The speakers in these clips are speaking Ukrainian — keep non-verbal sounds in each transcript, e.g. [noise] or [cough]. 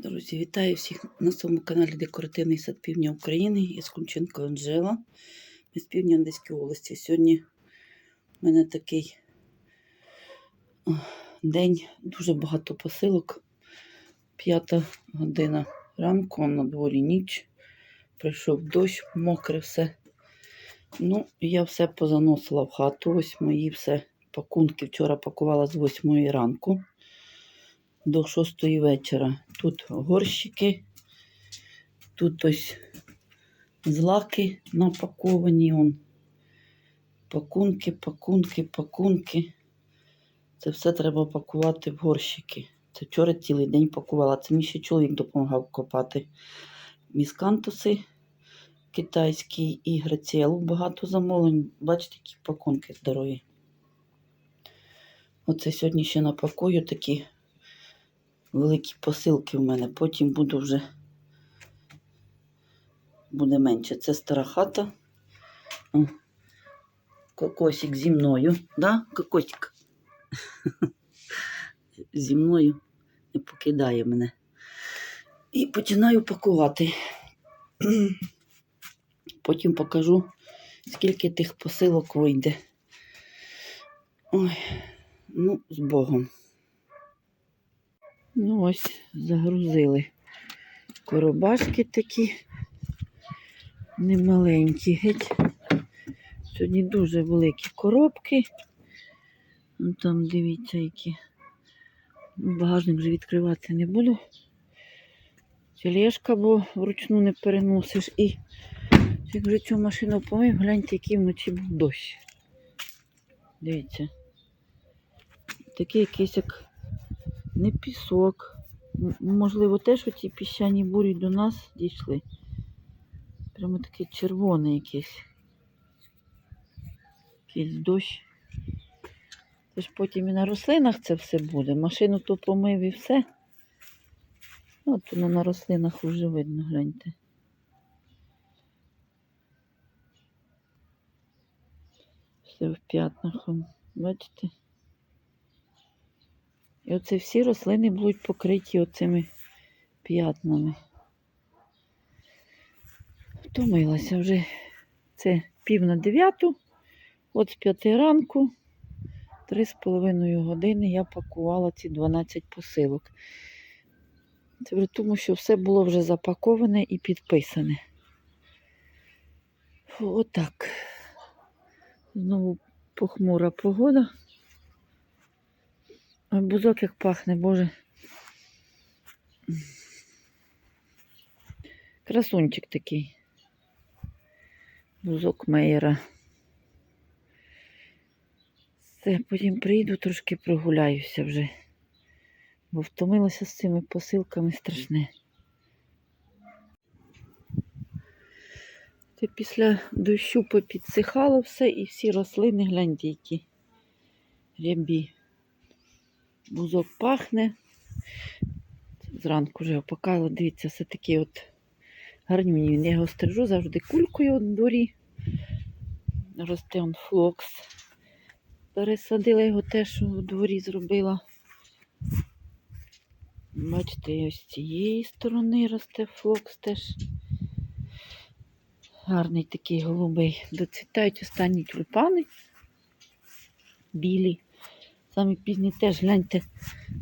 Друзі, вітаю всіх на своєму каналі Декоративний сад Півдня України. Я Скумченко Анжела. З півдня Одеської області. Сьогодні в мене такий день, дуже багато посилок. П'ята година ранку, на дворі ніч. Прийшов дощ, мокре все. Ну, я все позаносила в хату. Ось мої все пакунки. Вчора пакувала з 8 ранку до 6 вечора. Тут горщики, тут ось злаки напаковані. Он. Пакунки, пакунки, пакунки. Це все треба пакувати в горщики. Це вчора цілий день пакувала. Це мені ще чоловік допомагав копати. Міскантуси китайські і граціелу. Багато замовлень. Бачите, які пакунки здорові. Оце сьогодні ще напакую такі великі посилки в мене. Потім буду вже буде менше. Це стара хата. О, Кокосик зі мною. Да, кокосик? [laughs] Зі мною не покидає мене. І починаю пакувати. [clears throat] Потім покажу, скільки тих посилок вийде. Ой, ну, з Богом. Ну, ось загрузили коробашки такі немаленькі геть. Сьогодні дуже великі коробки. Ну, Там дивіться, які. Багажник вже відкривати не буду. Тележка, бо вручну не переносиш. І як вже цю машину помив, гляньте, який вночі був дощ. Дивіться. Такий якийсь як не пісок. Можливо, теж оці піщані бурі до нас дійшли. Прямо таке червоне якесь. Якийсь дощ. Це ж потім і на рослинах це все буде. Машину то помив і все. От воно на рослинах вже видно, гляньте. Все в п'ятнах, бачите? І оце всі рослини будуть покриті оцими п'ятнами. Втомилася вже. Це пів на дев'яту, от з п'яти ранку, три з половиною години я пакувала ці 12 посилок. Це при тому, що все було вже запаковане і підписане. Отак. Знову похмура погода. Ой, бузок як пахне, боже. Красунчик такий. Бузок Мейера. Все, потім прийду, трошки прогуляюся вже. Бо втомилася з цими посилками страшне. Це після дощу попідсихало все і всі рослини, гляньте, які рябі. Бузок пахне. Зранку вже опакало, дивіться, все такі от гарні він. Я його стрижу завжди кулькою у дворі. Росте он флокс. Пересадила його теж у дворі зробила. Бачите, ось з цієї сторони росте флокс теж. Гарний такий голубий. Доцвітають останні тюльпани. Білі. Самі пізні теж гляньте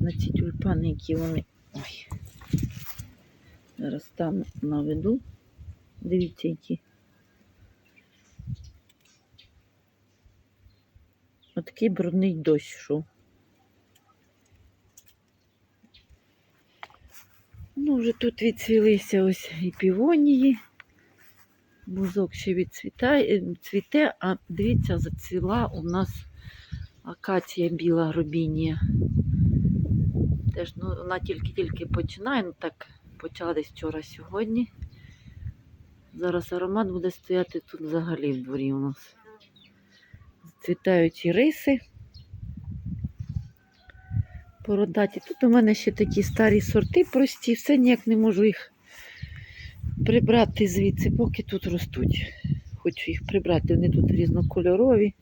на ці тюльпани, які вони. Ой. Зараз там наведу. Дивіться, які. Отакий брудний дощ йшов. Ну, вже тут відцвілися ось і півонії. Бузок ще відцвітає, цвіте, а дивіться, зацвіла у нас акація біла гробінія. Теж ну, вона тільки-тільки починає, ну так почала десь вчора сьогодні. Зараз аромат буде стояти тут взагалі в дворі у нас. Цвітають і риси. Породаті. Тут у мене ще такі старі сорти прості, все ніяк не можу їх прибрати звідси, поки тут ростуть. Хочу їх прибрати, вони тут різнокольорові.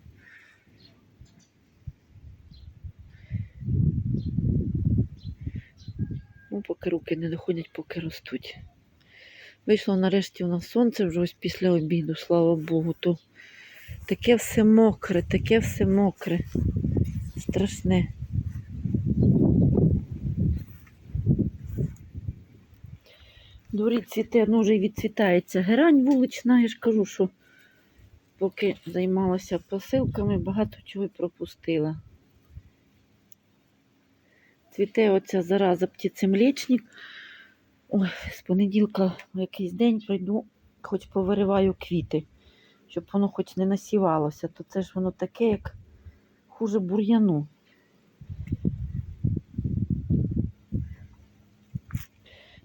Ну, поки руки не доходять, поки ростуть. Вийшло нарешті у нас сонце вже ось після обіду, слава Богу, то таке все мокре, таке все мокре. Страшне. Дворі цвіте, ну вже й відцвітається герань вулична, я ж кажу, що поки займалася посилками, багато чого й пропустила. Цвіте оця зараза птицемлечник. Ой, з понеділка в якийсь день пройду, хоч повириваю квіти, щоб воно хоч не насівалося, то це ж воно таке, як хуже бур'яну.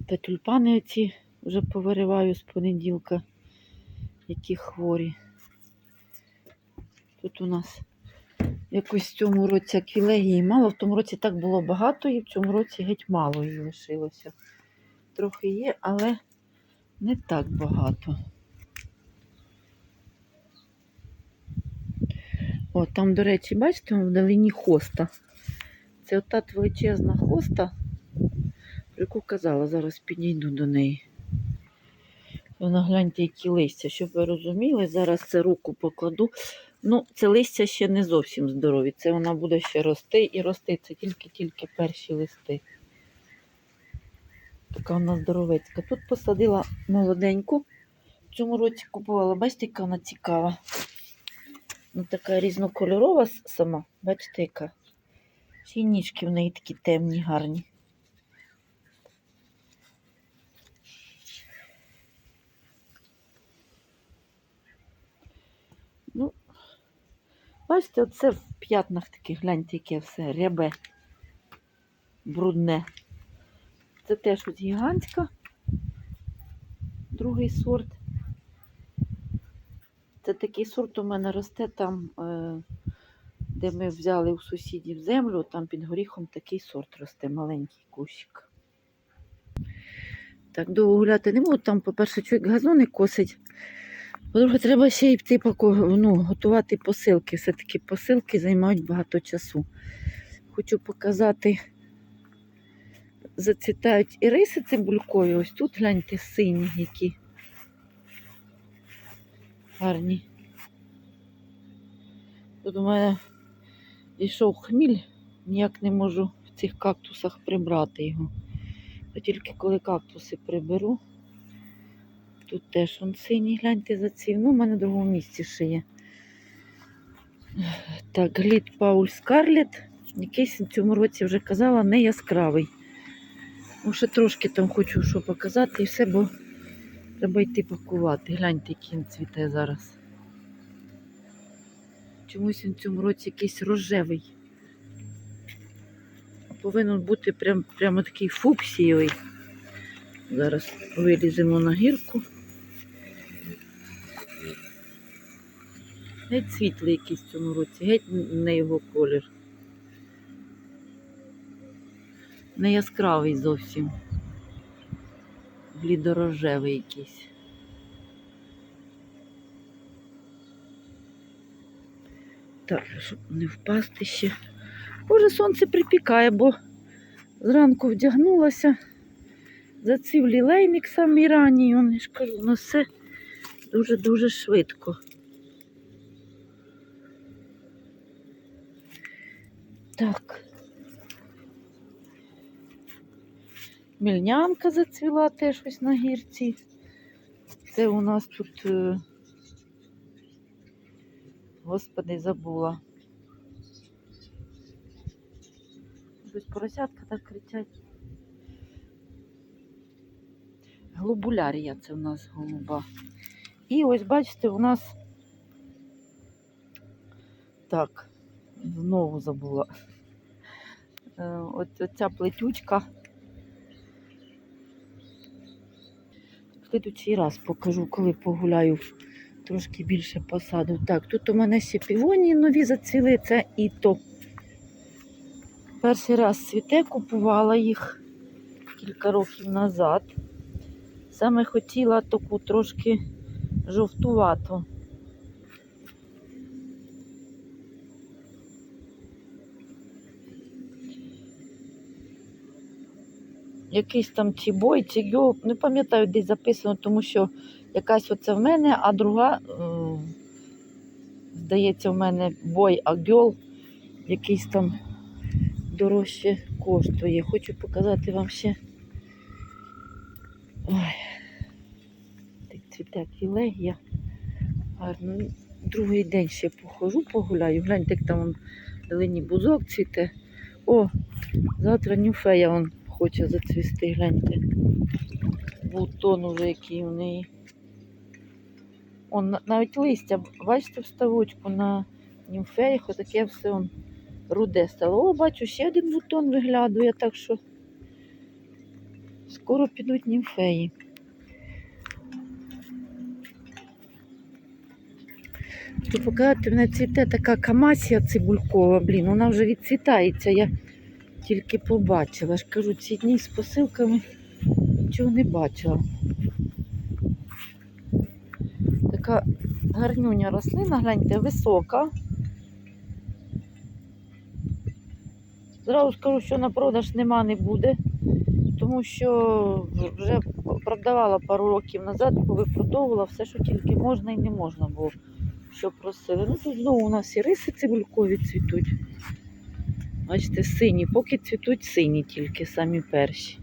Та тюльпани оці вже повириваю з понеділка, які хворі. Тут у нас якось в цьому році аквілегії мало. В тому році так було багато, і в цьому році геть мало її лишилося. Трохи є, але не так багато. О, там, до речі, бачите, вдалині хоста. Це ота величезна хоста, про яку казала, зараз підійду до неї. Вона гляньте, які листя, щоб ви розуміли, зараз це руку покладу. Ну, це листя ще не зовсім здорові. Це вона буде ще рости і рости. Це тільки-тільки перші листи. Така вона здоровецька. Тут посадила молоденьку. В цьому році купувала, бачите, яка вона цікава. Ну, така різнокольорова сама. Бачите, яка. Ще ніжки в неї такі темні, гарні. Бачите, оце в п'ятнах таких, гляньте, яке все рябе, брудне. Це теж ось гігантська, другий сорт. Це такий сорт у мене росте там, е, де ми взяли у сусідів землю, там під горіхом такий сорт росте, маленький кущик. Так, довго гуляти не буду. Там, по-перше, чоловік газони косить. По-друге, треба ще й йти паку- ну, готувати посилки. Все-таки посилки займають багато часу. Хочу показати, зацвітають і риси цибулькові. Ось тут гляньте сині, які гарні. Тут у мене йшов хміль, ніяк не можу в цих кактусах прибрати його. То тільки коли кактуси приберу. Тут теж он синій, гляньте за цим. Ну, у мене в другому місці ще є. Так, глід Пауль Скарлет. Якийсь в цьому році вже казала, не яскравий. Ну, ще трошки там хочу що показати і все, бо треба йти пакувати. Гляньте, який він цвіте зараз. Чомусь він в цьому році якийсь рожевий. Повинен бути прям, прямо такий фуксієвий. Зараз виліземо на гірку. Геть світлий якийсь в цьому році, геть не його колір. Не яскравий зовсім. Блідорожевий якийсь. Так, щоб не впасти ще. Боже, сонце припікає, бо зранку вдягнулася. Заців лілейник самий ранній, я ж кажу, ну все дуже-дуже швидко. Так. Мільнянка зацвіла теж ось на гірці. Це у нас тут, е, господи, забула. Ось поросятка так кричать. Глобулярія це у нас голуба. І ось бачите, у нас так, знову забула. Е, От ця плетючка. В слідучий раз покажу, коли погуляю трошки більше посаду. Так, тут у мене ще півонії нові зацвіли, це то. Перший раз цвіте, купувала їх кілька років назад. Саме хотіла таку трошки жовтувату. Якийсь там чи бой, чи гьол, не пам'ятаю, десь записано, тому що якась оце в мене, а друга, здається, в мене бой, а гьол якийсь там дорожче коштує. Хочу показати вам ще. Ой, так цвіте філегія. Гарно. Другий день ще похожу, погуляю. Гляньте, як там вон зелені бузок цвіте. О, завтра нюфея вон хоче зацвісти, гляньте. Бутон уже який у неї. Он навіть листя, бачите, в ставочку на німфеях, отаке все он руде стало. О, бачу, ще один бутон виглядує, так що скоро підуть німфеї. Показати, в мене цвіте така камасія цибулькова, блін, вона вже відцвітається. Я тільки побачила. ж кажу, ці дні з посилками нічого не бачила. Така гарнюня рослина, гляньте, висока. Зразу скажу, що на продаж нема не буде, тому що вже продавала пару років назад, повипродовувала все, що тільки можна і не можна було, що просили. Ну тут знову у нас і риси цибулькові цвітуть. Бачите, сині, поки цвітуть сині тільки самі перші.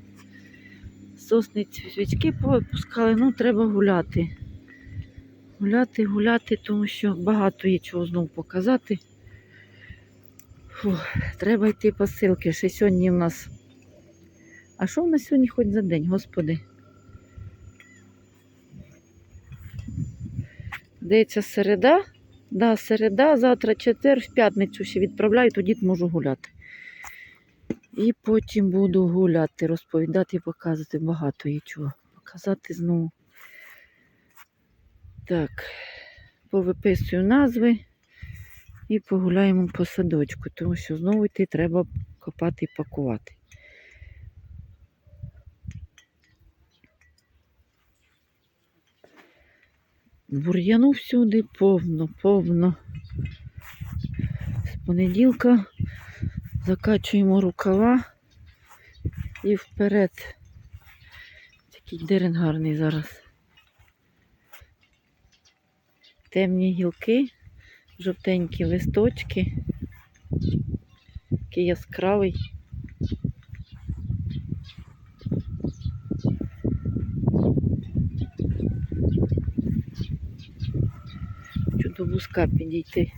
Сосни свічки повипускали, ну треба гуляти. Гуляти, гуляти, тому що багато є чого знову показати. Фух, треба йти посилки. Ще сьогодні в нас. А що в нас сьогодні хоч за день, господи? Здається, середа. Да, середа, завтра четвер, в п'ятницю ще відправляю, тоді можу гуляти. І потім буду гуляти, розповідати і показувати. Багато є чого. Показати знову. Так, повиписую назви і погуляємо по садочку, тому що знову йти треба копати і пакувати. Бур'яну всюди повно, повно. З понеділка закачуємо рукава і вперед. Такий дерен гарний зараз. Темні гілки, жовтенькі листочки. Такий яскравий. До підійти.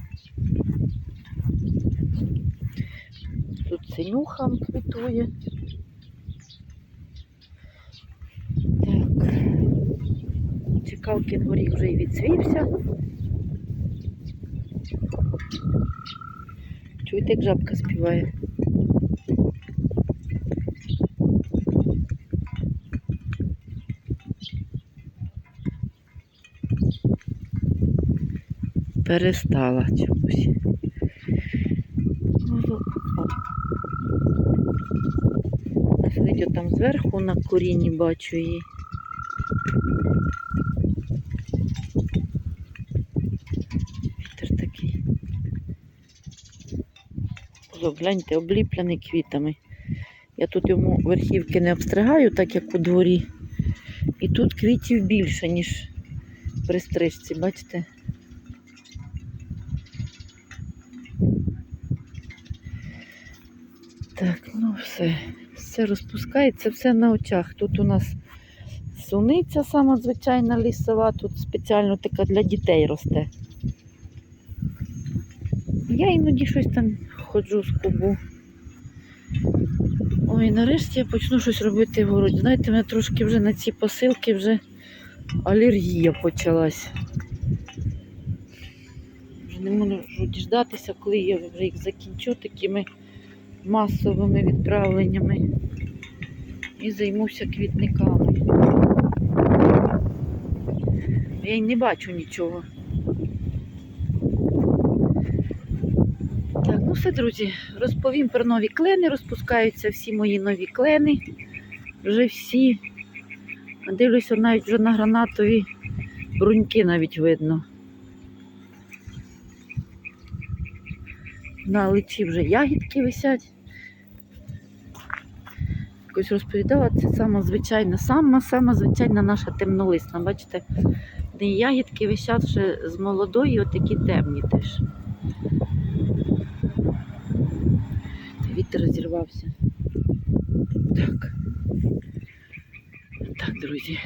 Тут синюха квітує. Так. Цікавки дворі вже і відсвівся. Чуєте, як жабка співає? Перестала чомусь. Сидить там зверху на корінні бачу її. Вітер такий. О, гляньте, обліплений квітами. Я тут йому верхівки не обстригаю, так як у дворі. І тут квітів більше, ніж при стрижці, бачите? Так, ну все. Все розпускається, все на очах. Тут у нас суниця сама звичайна лісова, тут спеціально така для дітей росте. Я іноді щось там ходжу з кубу. Ой, нарешті я почну щось робити в городі. Знаєте, мене трошки вже на ці посилки вже алергія почалась. Вже не можу діждатися, коли я вже їх закінчу такими масовими відправленнями і займуся квітниками. Я й не бачу нічого. Так, ну все, друзі, розповім про нові клени. Розпускаються всі мої нові клени. Вже всі. Дивлюся, навіть вже на гранатові бруньки навіть видно. На личі вже ягідки висять. Якось розповідала, це сама звичайна, сама, сама звичайна наша темнолисна. Бачите, де ягідки висять ще з молодої, отакі темні теж. Вітер розірвався. Так. Так, друзі.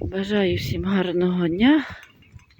Бажаю всім гарного дня.